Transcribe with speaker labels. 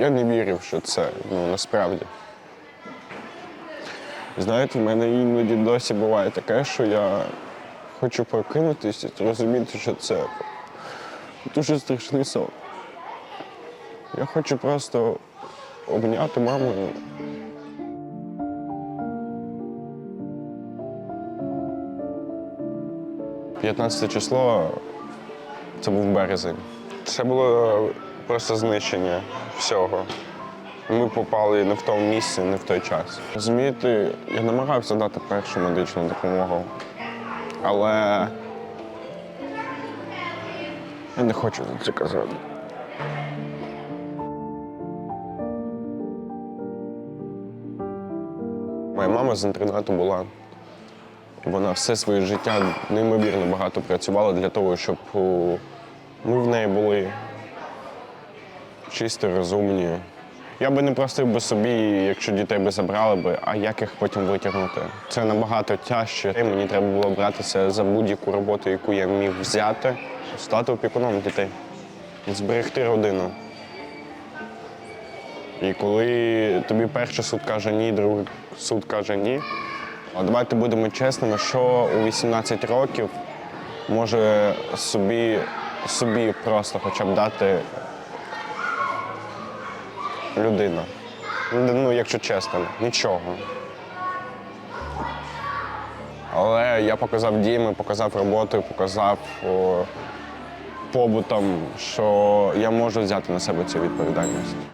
Speaker 1: я не вірив, що це ну, насправді. Знаєте, в мене іноді досі буває таке, що я хочу прокинутися і зрозуміти, що це дуже страшний сон. Я хочу просто обняти маму. 15 число це був березень. Це було просто знищення всього. Ми попали не в тому місці, не в той час. Розумієте, я намагався дати першу медичну допомогу, але я не хочу це казати. Моя мама з інтернату була. Вона все своє життя неймовірно багато працювала для того, щоб ми в неї були чисті, розумні. Я би не простив би собі, якщо дітей би забрали би, а як їх потім витягнути. Це набагато тяжче. Мені треба було братися за будь-яку роботу, яку я міг взяти, стати опікуном дітей, зберегти родину. І коли тобі перший суд каже ні, другий суд каже ні, а давайте будемо чесними, що у 18 років може собі, собі просто хоча б дати людина. Ну, якщо чесно, нічого. Але я показав діями, показав роботою, показав о, побутом, що я можу взяти на себе цю відповідальність.